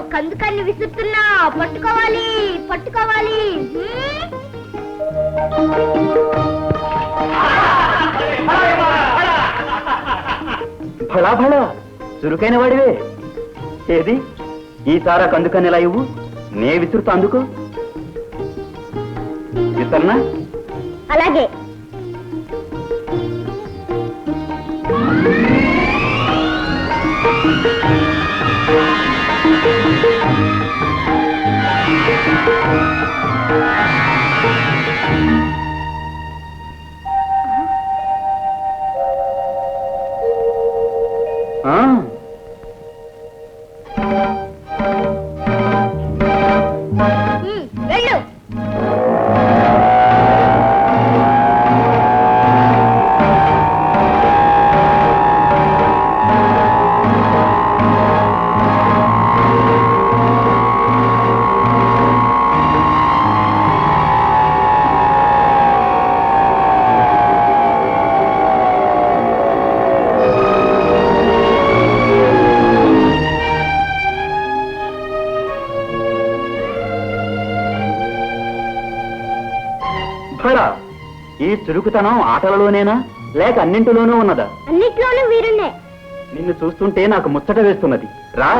కందుకన్ని విసురుతున్నా. పట్టుకోవాలి పట్టుకోవాలి? ఫలా ఫలా చురుకైన వాడివే. ఏది? ఈ సారా కందుకని ఎలా ఇవ్వు? నే విసురుతా అందుకో? విసరనా అలాగే. ఫలా ఈ చురుకుతనం ఆటలలోనేనా? లేక అన్నింటిలోనూ ఉన్నదా? అన్నిట్లోనూ వీరున్నే నిన్ను చూస్తుంటే నాకు ముచ్చట వేస్తున్నది. రా.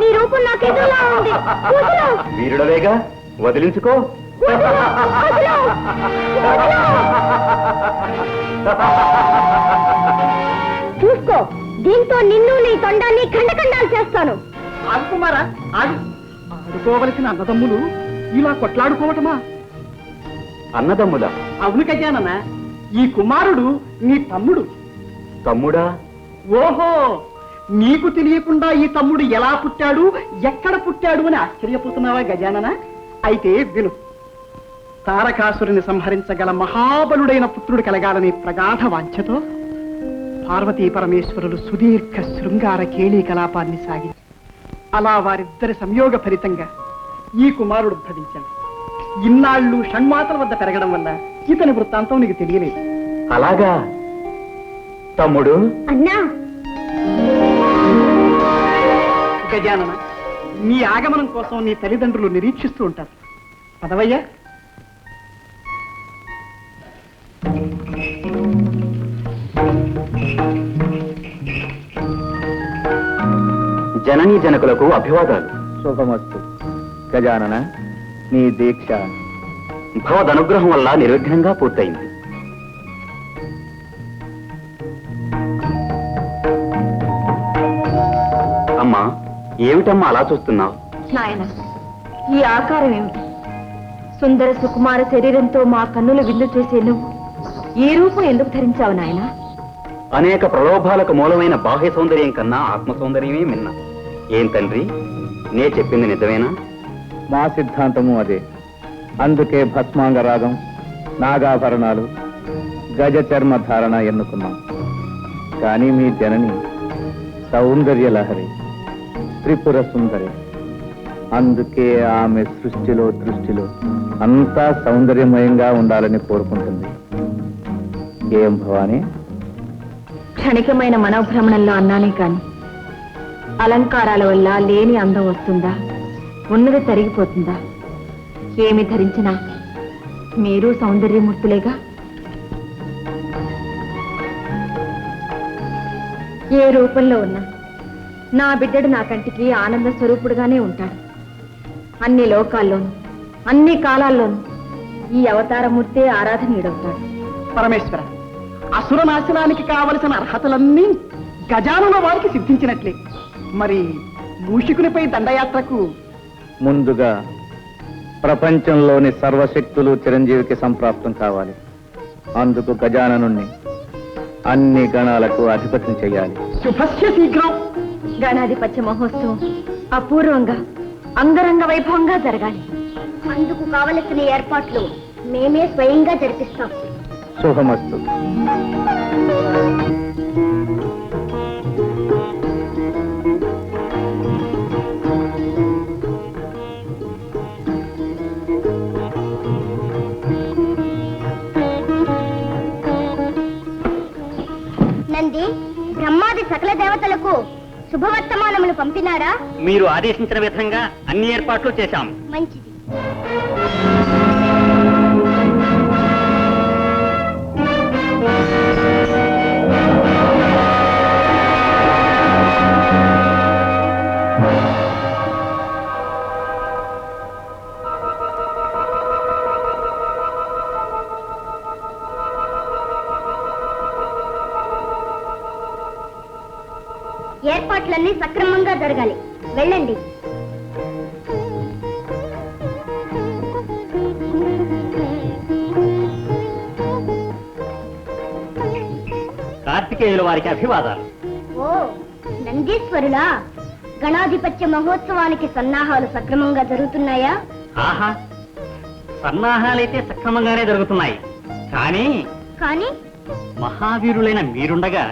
నీ రూపం ఉంది. వీరుడవేగా? వదిలించుకో. వదిలు, వదిలు, వదిలు. చూసుకో దీంతో నిన్ను నీ తొండాన్ని ఖండఖండాలు చేస్తాను. ఆగు కుమారా ఆగు ఆడుకోవలసిన అన్నదమ్ములు ఇలా కొట్లాడుకోవటమా? అన్నదమ్ముల. అవును గజానన ఈ కుమారుడు నీ తమ్ముడు. తమ్ముడా? ఓహో నీకు తెలియకుండా ఈ తమ్ముడు ఎలా పుట్టాడు ఎక్కడ పుట్టాడు అని ఆశ్చర్యపోతున్నావా గజానన? అయితే విను. తారకాసురుని సంహరించగల మహాబలుడైన పుత్రుడు కలగాలనే ప్రగాఢ వాంఛతో పార్వతీ పరమేశ్వరులు సుదీర్ఘ శృంగార కేళీ కలాపాన్ని సాగించి అలా వారిద్దరి సంయోగ ఫలితంగా ఈ కుమారుడు ఉద్భవించాడు. ఇన్నాళ్ళు షణ్మాతల వద్ద పెరగడం వల్ల ఇతని వృత్తాంతం నీకు తెలియలేదు. అలాగా? తమ్ముడు? అన్నా! గజానన నీ ఆగమనం కోసం నీ తల్లిదండ్రులు నిరీక్షిస్తూ ఉంటారు. పదవయ్యా. జననీ జనకులకు అభివాదాలు. శుభమస్తు. గజానన నీ దీక్ష భవదనుగ్రహం వల్ల నిర్విఘ్నంగా పూర్తయింది. అమ్మా ఏమిటమ్మా అలా చూస్తున్నావు? నాయన ఈ ఆకారం ఏమిటి? సుందర సుకుమార శరీరంతో మా కన్నులు విందు చేసే నువ్వు ఈ రూపం ఎందుకు ధరించావు నాయన? అనేక ప్రలోభాలకు మూలమైన బాహ్య సౌందర్యం కన్నా ఆత్మ సౌందర్యమే మిన్న. ఏం తండ్రి నే చెప్పింది నిజమేనా? మా సిద్ధాంతము అదే. అందుకే భస్మాంగ రాగం నాగాభరణాలు గజ చర్మ ధారణ ఎన్నుకున్నాం. కానీ మీ జనని సౌందర్య లహరి త్రిపుర సుందరి అందుకే ఆమె సృష్టిలో దృష్టిలో అంతా సౌందర్యమయంగా ఉండాలని కోరుకుంటుంది. ఏం భవానీ? క్షణికమైన మనోభ్రమణంలో అన్నానే కాని అలంకారాల వల్ల లేని అందం వస్తుందా? ఉన్నది తరిగిపోతుందా? ఏమి ధరించినా మీరు సౌందర్యమూర్తులేగా? ఏ రూపంలో ఉన్నా నా బిడ్డడు నా కంటికి ఆనంద స్వరూపుడుగానే ఉంటాడు. అన్ని లోకాల్లోనూ అన్ని కాలాల్లోనూ ఈ అవతారమూర్తే ఆరాధనీయుడవుతాడు. పరమేశ్వర అసుర నాశనానికి కావలసిన అర్హతలన్నీ గజానుల వారికి సిద్ధించినట్లే. మరి మూషికునిపై దండయాత్రకు ముందుగా ప్రపంచంలోని సర్వశక్తులు చిరంజీవికి సంప్రాప్తం కావాలి. అందుకు గజాననుణ్ణి అన్ని గణాలకు అధిపతిని చేయాలి శుభస్య శీఘ్రం. గణాధిపత్య మహోత్సవం అపూర్వంగా అంగరంగ వైభవంగా జరగాలి. అందుకు కావలసిన ఏర్పాట్లు మేమే స్వయంగా జరిపిస్తాం. శుభమస్తు. బ్రహ్మాది సకల దేవతలకు శుభవర్తమానములు పంపినారా మీరు ఆదేశించిన విధంగా అన్ని ఏర్పాట్లు చేశాం. మంచిది. ఏర్పాట్లన్నీ సక్రమంగా జరగాలి. వెళ్ళండి. కార్తికేయుల వారికి అభివాదాలు. ఓ నందీశ్వరులా? గణాధిపత్య మహోత్సవానికి సన్నాహాలు సక్రమంగా జరుగుతున్నాయా? ఆహా సన్నాహాలైతే సక్రమంగానే జరుగుతున్నాయి. కానీ కానీ? మహావీరులైన మీరుండగా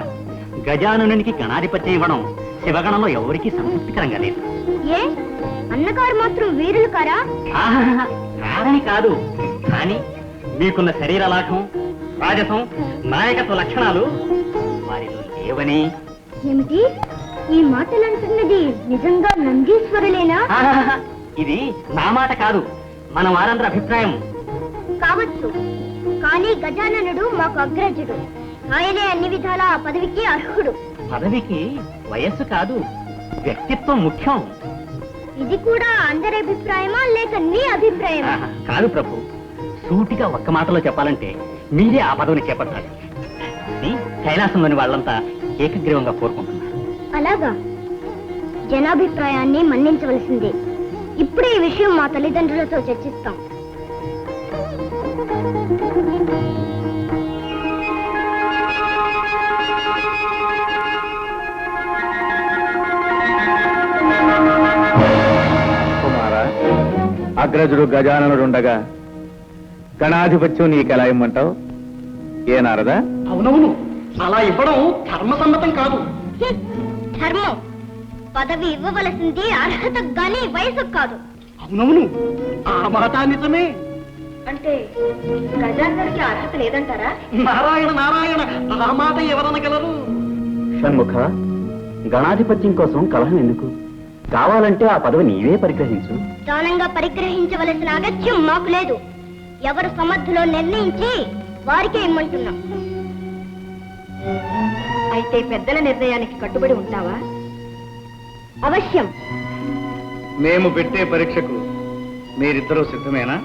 గజానునికి గణాధిపత్యం ఇవ్వడం శివగణంలో ఎవరికీ సంతృప్తికరంగా లేదు. ఏ? అన్నగారు మాత్రం వీరులు కారా? ఆహా, కాదని కాదు. కానీ మీకున్న శరీర లాఘం రాజసం నాయకత్వ లక్షణాలు వారిలో లేవని. ఏమిటి? ఈ మాటలు అంటున్నది నిజంగా నందీశ్వరులేనా? ఆహాహా, ఇది నా మాట కాదు. మన వారందరి అభిప్రాయం. కావచ్చు. కానీ గజాననుడు మాకు అగ్రజుడు. ఆయనే అన్ని విధాల ఆ పదవికి అర్హుడు. పదవికి వయస్సు కాదు వ్యక్తిత్వం ముఖ్యం. ఇది కూడా అందరి అభిప్రాయమా లేక నీ అభిప్రాయమా? కాదు ప్రభు సూటిగా ఒక్క మాటలో చెప్పాలంటే మీరే ఆ పదవిని చేపట్టాలి. కైలాసంలోని వాళ్ళంతా ఏకగ్రీవంగా కోరుకుంటున్నారు. అలాగా. జనాభిప్రాయాన్ని మన్నించవలసిందే. ఇప్పుడే ఈ విషయం మా తల్లిదండ్రులతో చర్చిస్తాం. అగ్రజుడు గజాననుడు ఉండగా గణాధిపత్యం నీకెలా ఇమ్మంటావు ఏ నారదా? అవునవును. అలా ఇవ్వడం ధర్మసమ్మతం కాదు. ధర్మం. పదవి ఇవ్వవలసింది అర్హతకు గాని వయసుకు కాదు. అవునవును. ఆ మాట నిజమే. అంటే గజాందరికి అర్హత లేదంటారా? నారాయణ నారాయణ ఆ మాట ఎవరనగలరు? షణ్ముఖ గణాధిపత్యం కోసం కలహం ఎందుకు? కావాలంటే ఆ పదవి నీవే పరిగ్రహించు. దానంగా పరిగ్రహించవలసిన అగత్యం మాకు లేదు. ఎవరు సమర్థులో నిర్ణయించి వారికే ఇమ్మంటున్నాం. అయితే పెద్దల నిర్ణయానికి కట్టుబడి ఉంటావా? అవశ్యం. మేము పెట్టే పరీక్షకు మీరిద్దరూ సిద్ధమేనా?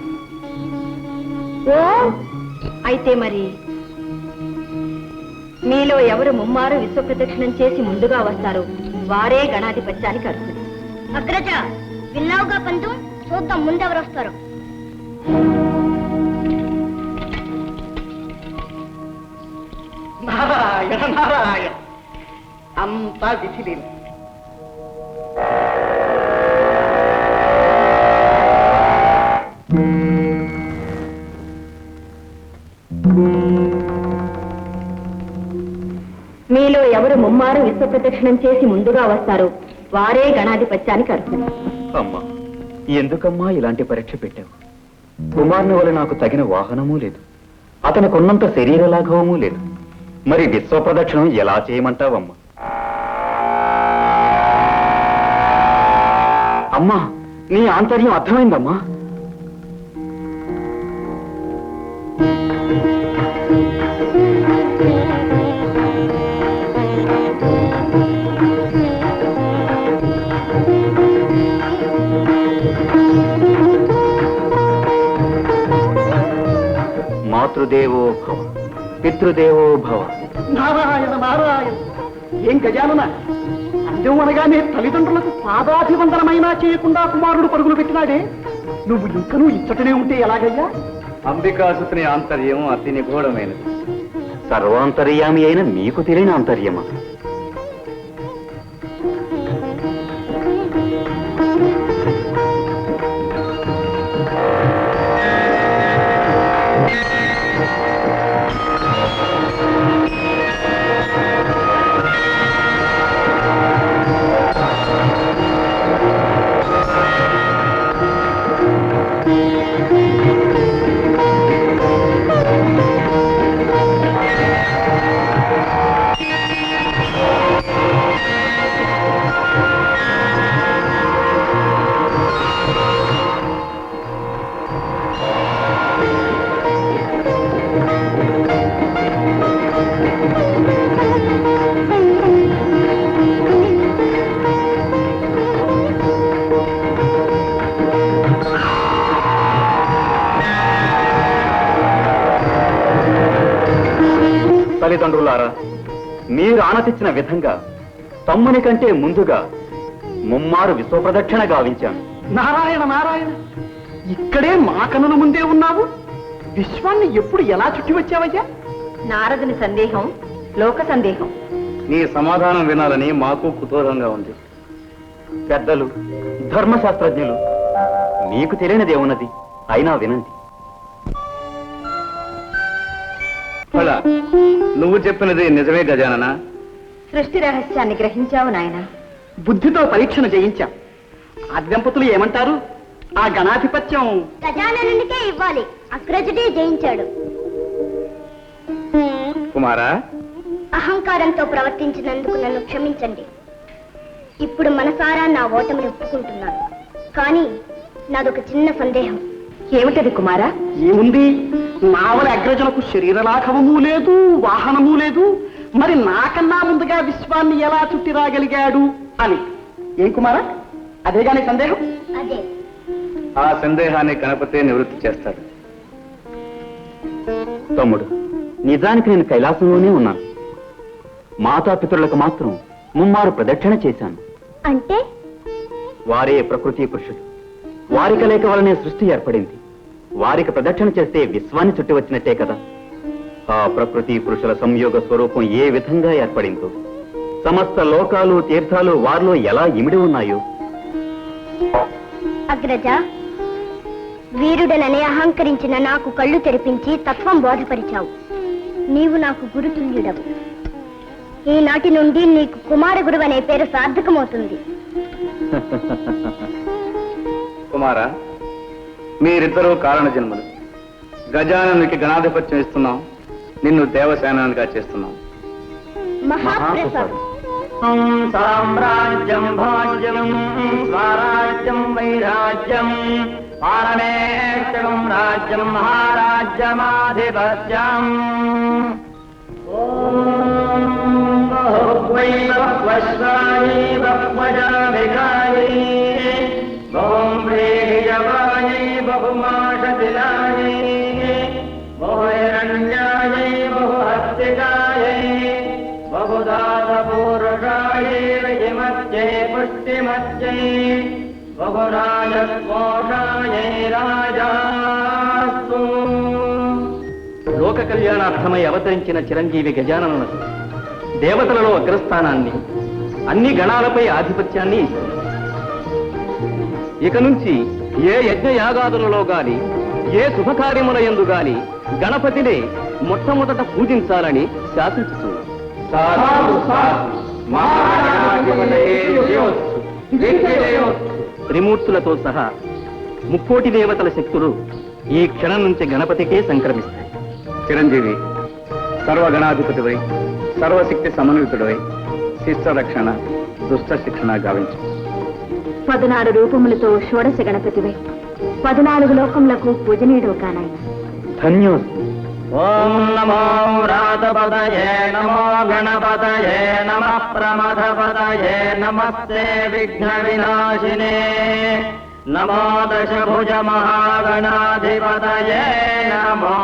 ఓ అయితే మరి మీలో ఎవరు ముమ్మారు విశ్వ ప్రదక్షిణం చేసి ముందుగా వస్తారు? వారే గణాధిపత్యానికి అర్హులు. అగ్రజ విన్నావుగా పంతు? చూద్దాం ముందెవరు వస్తారు నారాయణ నారాయణ. అంతా మీలో ఎవరు ముమ్మారు విశ్వ ప్రదక్షిణం చేసి ముందుగా వస్తారు? వారే గణాధిపత్యానికి అర్హులు. అమ్మా ఎందుకమ్మా ఇలాంటి పరీక్ష పెట్టావు? కుమార్ని వల్ల నాకు తగిన వాహనమూ లేదు. అతనికి ఉన్నంత శరీర లాఘవమూ లేదు. మరి విశ్వ ప్రదక్షిణం ఎలా చేయమంటావమ్మా? అమ్మా నీ ఆంతర్యం అర్థమైందమ్మా. పితృదేవో భవ. నారాయణ నారాయణ. ఏం గజానన? అందం అనగానే తల్లిదండ్రులకు పాదాభివందనమైనా చేయకుండా కుమారుడు పరుగులు పెట్టినాడే. నువ్వు ఇంకనూ ఇచ్చటనే ఉంటే ఎలాగయ్యా? అంబికాసుని ఆంతర్యం అతి నిగూఢమైనది. సర్వాంతర్యామి అయిన మీకు తెలియని ఆంతర్యమా? తల్లిదండ్రులారా మీరు ఆనతిచ్చిన విధంగా తమ్ముని కంటే ముందుగా ముమ్మారు విశ్వప్రదక్షిణ గావించాను. నారాయణ నారాయణ ఇక్కడే మా కనుల ముందే ఉన్నావు? విశ్వాన్ని ఎప్పుడు ఎలా చుట్టి వచ్చావయ్యా? నారదుని సందేహం లోక సందేహం. నీ సమాధానం వినాలని మాకు కుతూహలంగా ఉంది. పెద్దలు ధర్మశాస్త్రజ్ఞులు మీకు తెలియనిదేమున్నది అయినా వినండి. ఫల నువ్వు చెప్పినది నిజమే గజానన? సృష్టి రహస్యాన్ని గ్రహించావు నాయనా. బుద్ధితో పరీక్షణ చేయించాం. ఆ దంపతులు ఏమంటారు? ఆ గణాధిపత్యం. గజాననునికే ఇవ్వాలి. అగ్రజుడే జయించాడు. కుమారా? అహంకారంతో ప్రవర్తించినందుకు నన్ను క్షమించండి. ఇప్పుడు మనసారా నా ఓటమిని ఒప్పుకుంటున్నాను. కానీ నాదొక చిన్న సందేహం. ఏమిటది కుమారా? ఏముంది? నావల అగ్రజులకు శరీర లాఘవము లేదు వాహనము లేదు. మరి నాకన్నా ముందుగా విశ్వాన్ని ఎలా చుట్టి రాగలిగాడు అని. ఏం కుమారా? అదే గాని సందేహం? అదే. ఆ సందేహాన్ని గణపతే నివృత్తి చేస్తాడు. తమ్ముడు నిజానికి నేను కైలాసంలోనే ఉన్నాను. మాతాపితరులకు మాత్రం ముమ్మారు ప్రదక్షిణ చేశాను. అంటే? వారే ప్రకృతి పురుషులు. వారి కలయిక వలనే సృష్టి ఏర్పడింది. వారికి ప్రదక్షిణ చేస్తే విశ్వాన్ని చుట్టి వచ్చినట్టే కదా. ఆ ప్రకృతి పురుషుల సంయోగ స్వరూపం ఏ విధంగా ఏర్పడిందో. సమస్త లోకాలు తీర్థాలు వారిలో ఎలా ఇమిడి ఉన్నాయో. అగ్రజ వీరుడననే అహంకరించిన నాకు కళ్ళు తెరిపించి తత్వం బోధపరిచావు. నీవు నాకు గురుతుల్యుడవు. ఈనాటి నుండి నీకు కుమార గురువు అనే పేరు సార్థకమవుతుంది. కుమారా మీరిద్దరూ కారణ జన్మలు గజాననునికి గణాధిపత్యం ఇస్తున్నాం. నిన్ను దేవసేనానిగా చేస్తున్నాం. మహాప్రసాదం. సామ్రాజ్యం భాగ్యం స్వరాజ్యం వైరాజ్యం పారమేక్షకం రాజ్యం మహారాజ్యమాధిపత్యం. బహుహిరణ్యాయై బహుహస్తికాయై బహుదాతపూరుషాయై విధిమత్యై పుష్టిమత్యై బహురాజకోషాయై రాజాస్తు లోక కళ్యాణార్థమై అవతరించిన చిరంజీవి గజాననకు దేవతలలో అగ్రస్థానాన్ని అన్ని గణాలపై ఆధిపత్యాన్ని ఇక నుంచి ఏ యజ్ఞ యాగాదులలో గాని ఏ శుభకార్యముల యందు గాని గణపతినే మొట్టమొదట పూజించాలని శాసించుతుంది త్రిమూర్తులతో సహా ముక్కోటి దేవతల శక్తులు ఈ క్షణం నుంచి గణపతికే సంక్రమిస్తాయి. చిరంజీవి సర్వగణాధిపతివై సర్వశక్తి సమన్వితుడవై శిష్ట రక్షణ దుష్ట శిక్షణ గావించు. పదనారు రూపములతో షోడశ గణపతివై పద్నాలుగు లోకములకు పూజనీయుడు కానాయన ధన్యోస్తు ఓం నమో వ్రాతపదయే నమో గణపతయే నమ ప్రమథపదయే నమస్తే విఘ్న వినాశినే నమో దశభుజ మహాగణాధిపతయే నమో